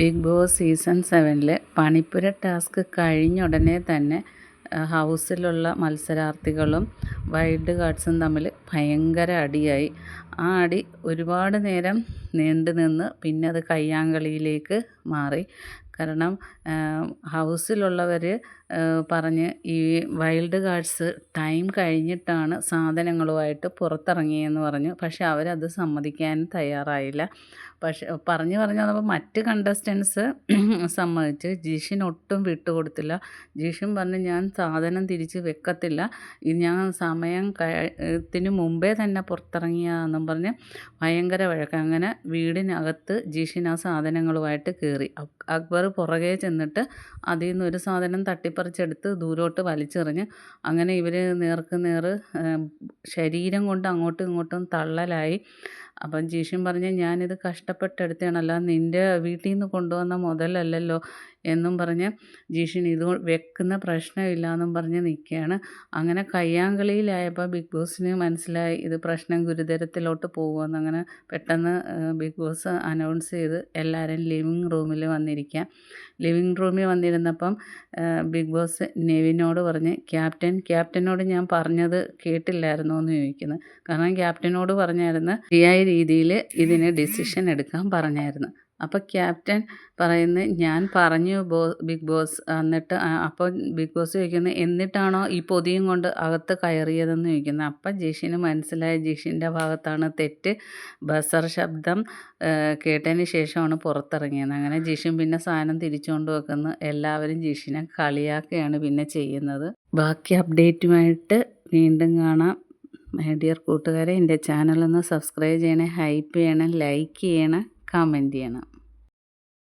Big Boss season സെവനിൽ പണിപ്പുര task കഴിഞ്ഞ ഉടനെ തന്നെ ഹൗസിലുള്ള മത്സരാർത്ഥികളും വൈൽഡ് കാർഡ്സും തമ്മിൽ ഭയങ്കര അടിയായി. ആ അടി ഒരുപാട് നേരം നീണ്ടു നിന്ന് പിന്നെ അത് കയ്യാങ്കളിയിലേക്ക് മാറി. കാരണം ഹൗസിലുള്ളവർ പറഞ്ഞ് ഈ വൈൽഡ് ഗാർഡ്സ് ടൈം കഴിഞ്ഞിട്ടാണ് സാധനങ്ങളുമായിട്ട് പുറത്തിറങ്ങിയെന്ന് പറഞ്ഞു. പക്ഷെ അവരത് സമ്മതിക്കാൻ തയ്യാറായില്ല. പക്ഷെ പറഞ്ഞു പറഞ്ഞു വന്നപ്പോൾ മറ്റ് കണ്ടസ്റ്റൻസ് സമ്മതിച്ച്. ജിഷിൻ ഒട്ടും വിട്ടുകൊടുത്തില്ല. ജിഷിൻ പറഞ്ഞു ഞാൻ സാധനം തിരിച്ച് വെക്കത്തില്ല. ഞാൻ സമയം ത്തിന് മുമ്പേ തന്നെ പുറത്തിറങ്ങിയാന്നും പറഞ്ഞ് ഭയങ്കര വഴക്ക്. അങ്ങനെ വീടിനകത്ത് ജിഷിൻ ആ സാധനങ്ങളുമായിട്ട് കയറി. അക്ബർ പുറകെ ചെന്നിട്ട് അതിൽ നിന്ന് ഒരു സാധനം തട്ടിപ്പറിച്ചെടുത്ത് ദൂരോട്ട് വലിച്ചെറിഞ്ഞ് അങ്ങനെ ഇവർ നേർക്ക് നേർ ശരീരം കൊണ്ട് അങ്ങോട്ടും ഇങ്ങോട്ടും തള്ളലായി. അപ്പം ജീഷൻ പറഞ്ഞു ഞാനിത് കഷ്ടപ്പെട്ടെടുത്തതാണ് നിന്റെ വീട്ടിൽ നിന്ന് കൊണ്ടുവന്ന മുതലല്ലല്ലോ എന്നും പറഞ്ഞ് ജീഷൻ ഇത് വെക്കുന്ന പ്രശ്നമില്ല എന്നും പറഞ്ഞ് നിൽക്കുകയാണ്. അങ്ങനെ കയ്യാങ്കളിയിലായപ്പോൾ ബിഗ് ബോസിന് മനസ്സിലായി ഇത് പ്രശ്നം ഗുരുതരത്തിലോട്ട് പോകുമെന്ന്. അങ്ങനെ പെട്ടെന്ന് ബിഗ് ബോസ് അനൗൺസ് ചെയ്ത് എല്ലാവരും ലിവിങ് റൂമിൽ വന്നിരിക്കുക. ലിവിങ് റൂമിൽ വന്നിരുന്നപ്പം ബിഗ് ബോസ് നെവിനോട് പറഞ്ഞ് ക്യാപ്റ്റൻ ക്യാപ്റ്റനോട് ഞാൻ പറഞ്ഞത് കേട്ടില്ലായിരുന്നു? എന്ന് ചോദിക്കുന്നത് കാരണം ക്യാപ്റ്റനോട് പറഞ്ഞായിരുന്നു ശരിയായ രീതിയിൽ ഇതിന് ഡിസിഷൻ എടുക്കാൻ പറഞ്ഞായിരുന്നു. അപ്പോൾ ക്യാപ്റ്റൻ പറയുന്നത് ഞാൻ പറഞ്ഞു ബോ ബിഗ് ബോസ് എന്നിട്ട് അപ്പോൾ ബിഗ് ബോസ് ചോദിക്കുന്നത് എന്നിട്ടാണോ ഈ പൊതിയും കൊണ്ട് അകത്ത് കയറിയതെന്ന് ചോദിക്കുന്നത്. അപ്പം ജിഷിന് മനസ്സിലായ. ജിഷിന്റെ ഭാഗത്താണ് തെറ്റ്. ബസർ ശബ്ദം കേട്ടതിന് ശേഷമാണ് പുറത്തിറങ്ങിയത്. അങ്ങനെ ജിഷിൻ പിന്നെ സാധനം തിരിച്ചുകൊണ്ട് വെക്കുന്നു. എല്ലാവരും ജിഷിനെ കളിയാക്കുകയാണ് പിന്നെ ചെയ്യുന്നത്. ബാക്കി അപ്ഡേറ്റുമായിട്ട് വീണ്ടും കാണാം. മൈ ഡിയർ കൂട്ടുകാരെ എന്റെ ചാനലൊന്ന് സബ്സ്ക്രൈബ് ചെയ്യണേ ഹൈപ്പ് ചെയ്യണം ലൈക്ക് ചെയ്യണം കമന്റ് ചെയ്യണം.